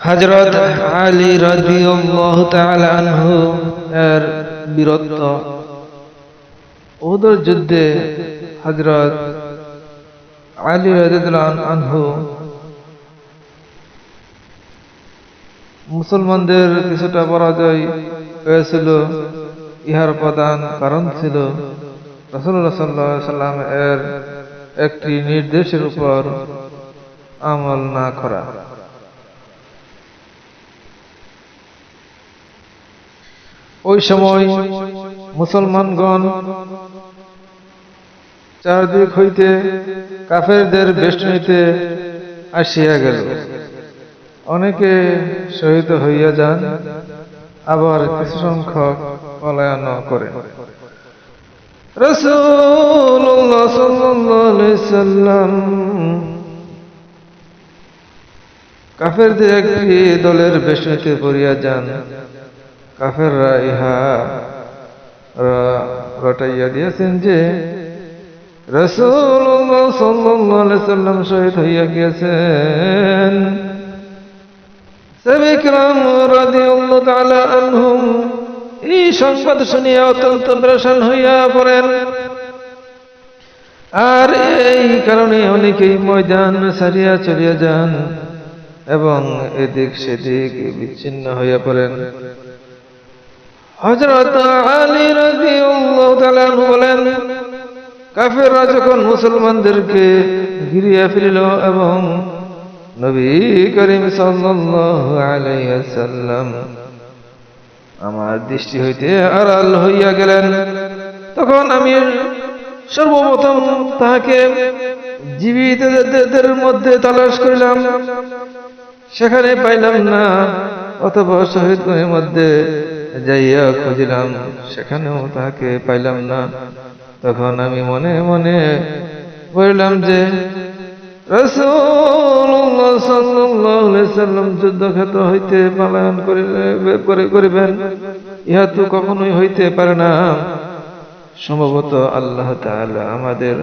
হজরত আলী আনহু এর বীরত্ব। উহুদের যুদ্ধে হজরত আলী রাদিয়াল্লাহু আনহু মুসলমানদের কিছুটা পরাজয় হয়েছিল ইহার প্রধান কারণ ছিল রাসূলুল্লাহ সাল্লাল্লাহু এর একটি নির্দেশের উপর আমল না করা। ওই সময় মুসলমানগণ চারদিক হইতে কাফেরদের বেষ্টনীতে আসিয়া গেল। অনেকে শহীদ হইয়া যান, আবার কিছু সংখ্যক পলায়ন করে সাল্লাম কাফেরদের একটি দলের বেষ্টনীতে পড়িয়া যান। কাফেররা ইহা রটাইয়া দিয়েছেন যে রসুল্লাহ সাল্লাম শহীদ হইয়া গিয়েছেন। হইয়া পড়েন। আর এই কারণে অনেকেই ময়দান ছাড়িয়া চলিয়া যান এবং এদিক সেদিক বিচ্ছিন্ন হইয়া পড়েন। হজরত আলী তাআলা বলেন, কাফেররা যখন মুসলমানদেরকে ঘিরিয়া ফেলিল এবং নবী করিম আলাইহি আমার দৃষ্টি হইতে আড়াল হইয়া গেলেন, তখন আমি সর্বপ্রথম তাহাকে জীবিতদের মধ্যে তালাশ করিলাম। সেখানে পাইলাম না, অথবা শহীদ মধ্যে যাইয়া খুঁজিলাম, সেখানেও তাহাকে পাইলাম না। তখন আমি মনে মনে বললাম যে ইহা তো কখনোই হইতে পারে না। সম্ভবত আল্লাহ আমাদের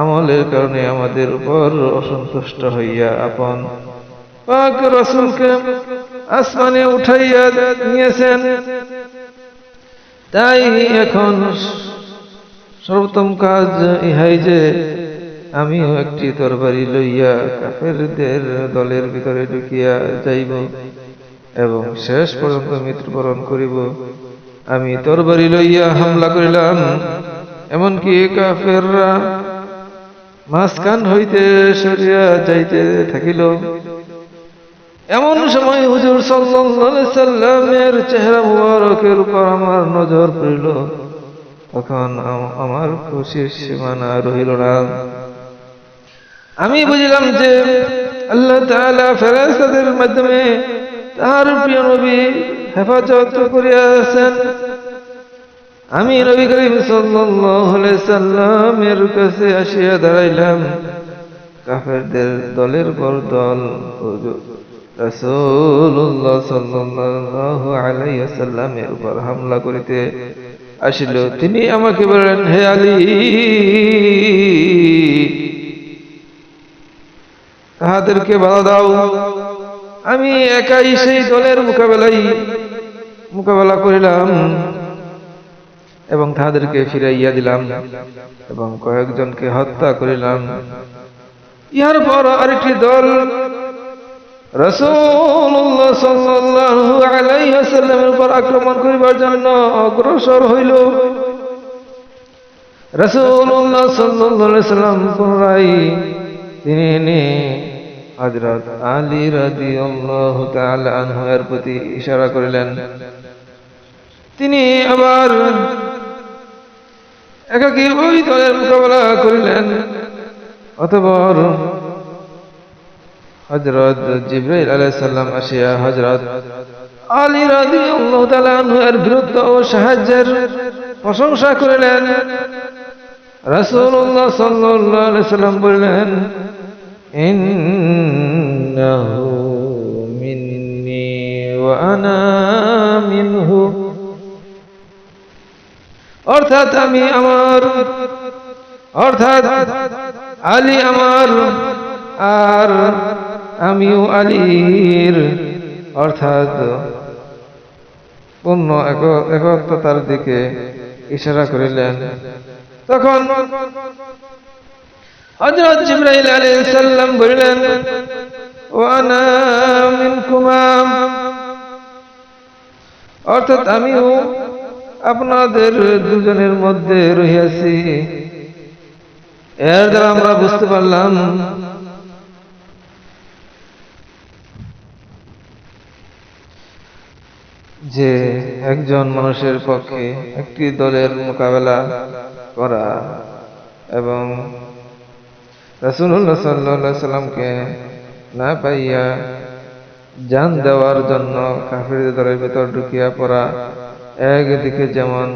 আমলের কারণে আমাদের উপর অসন্তুষ্ট হইয়া আপন রাসূলকে আসমানে উঠাইয়া নিয়েছেন। তাই এখন সর্বোত্তম কাজ ইহাই যে আমিও একটি তরবারি লইয়া কাফেরদের দলের ভিতরে ঢুকিয়া যাইব এবং শেষ পর্যন্ত মৃত্যুবরণ করিব। আমি তরবারি লইয়া হামলা করিলাম, এমনকি কাফেররা মাঝখান হইতে সরিয়া যাইতে থাকিল। এমন সময় হুজুর সাল্লাল্লাহু সাল্লামের চেহারা মুবারকের উপর আমার নজর পড়িল। তখন আমার খুশির সীমানা রহিল না। আমি বুঝলাম যে আল্লাহ তাআলা ফেরেশতাদের মাধ্যমে তার প্রিয় নবী হেফাজত করিয়াছেন। আমি নবী করিম সাল্লাল্লাহু আলাইহি সাল্লামের কাছে আসিয়া দাঁড়াইলাম। কাফেরদের দলের পর দল উপর হামলা করিতে আসিল। তিনি আমাকে বললেন, হে আলী, তাহাদেরকে বাধা দাও। আমি একাই সেই দলের মোকাবেলাই মোকাবেলা করিলাম এবং তাহাদেরকে ফিরাইয়া দিলাম এবং কয়েকজনকে হত্যা করিলাম। ইহার পর আরেকটি দল রাসূলুল্লাহ সাল্লাল্লাহু আলাইহি ওয়াসাল্লামের উপর আক্রমণ করিবার জন্য অগ্রসর হইল। রাসূলুল্লাহ সাল্লাল্লাহু সাল্লাম পুনরায় তিনি এনে হযরত আলী রাদিয়াল্লাহু তাআলা আনহু প্রতি ইশারা করিলেন। তিনি আবার একাকী ওই দলের মোকাবেলা করিলেন, অতঃপর হজরত জিব্রাইল আলাইহিস সালাম আসিয়া হজরত আলী রাদিয়াল্লাহু তাআলা আনহু এর বীরত্ব ও সাহায্যের প্রশংসা করিলেন। রাসূলুল্লাহ সাল্লাল্লাহু আলাইহি সাল্লাম বললেন, ইন্নাহু মিন্নি ওয়া আনা মিনহু। অর্থাৎ আমি আমার, অর্থাৎ আলী আমার, আর আমিও আলীর, অর্থাৎ পূর্ণ এক- একত্বতার দিকে ইশারা করিলেন। তখন হযরত জিবরাইল আলাইহিস সালাম বলিলেন, ওয়ানা মিনকুমা। অর্থাৎ আমিও আপনাদের দুজনের মধ্যে রহিয়াছি। এর দ্বারা আমরা বুঝতে পারলাম যে একজন মানুষের পক্ষে একটি দলের মোকাবেলা করা এবং রাসূলুল্লাহ সাল্লাল্লাহু আলাইহি সাল্লামকে না পাইয়া যান দেওয়ার জন্য কাফিরদের দলের ভিতর ঢুকিয়া পড়া একদিকে যেমন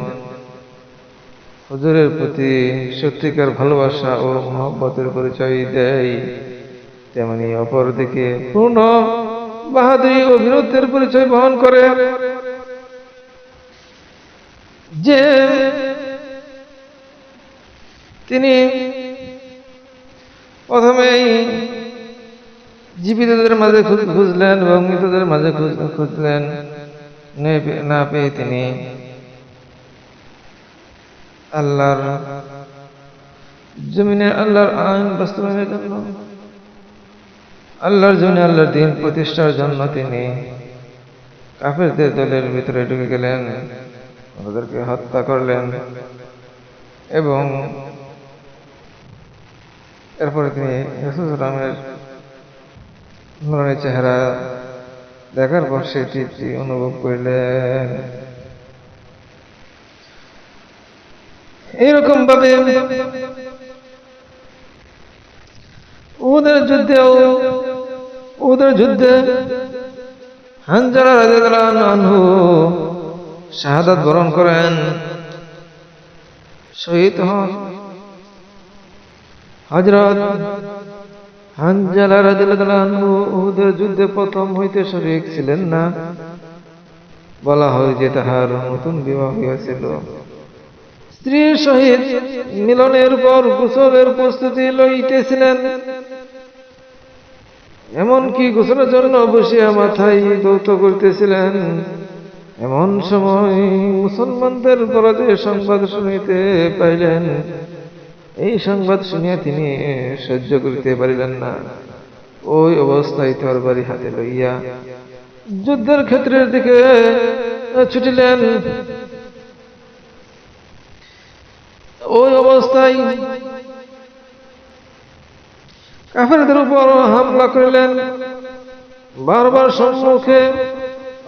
হুজুরের প্রতি সত্যিকার ভালোবাসা ও মহব্বতের পরিচয় দেয়, তেমনি অপরদিকে পূর্ণ বাহাদুরি ও বীরত্বের পরিচয় বহন করে। যে তিনি প্রথমেই জীবিতদের মাঝে খুঁজ- খুঁজলেন এবং মৃতদের মাঝে খুঁজ- খুঁজলেন। না পেয়ে তিনি আল্লাহর জমিনে আল্লাহর আইন বাস্তবায়নের জন্য, আল্লাহর জমিনে আল্লাহর দিন প্রতিষ্ঠার জন্য তিনি কাফেরদের দলের ভিতরে ঢুকে গেলেন। ওদেরকে হত্যা করলেন এবং এরপরে তিনি রসুলামের নুরানি চেহারা দেখার পর সেই তৃপ্তি অনুভব করলেন। এইরকম ভাবে ওদের যুদ্ধে ওদের যুদ্ধে রাদিয়াল্লাহু আনহু শাহাদাত বরণ করেন। শহীদ হন হযরত হানজালা উহুদের যুদ্ধে প্রথম হইতে শরীক ছিলেন না। বলা হয় যে তাহার নতুন বিবাহ হইয়াছিল। স্ত্রীর সহিত মিলনের পর গোসলের প্রস্তুতি লইতেছিলেন। এমনকি গোসলের জন্য বসিয়া মাথায় দৌত করতেছিলেন। এমন সময় মুসলমানদের পরাজয় সংবাদ শুনিতে পাইলেন। এই সংবাদ শুনিয়া তিনি সহ্য করিতে পারিলেন না। ওই অবস্থায় তরবারি হাতে লইয়া যুদ্ধের ক্ষেত্রের দিকে ছুটিলেন। ওই অবস্থায় কাফেরদের উপর হামলা করিলেন। বারবার সম্মুখে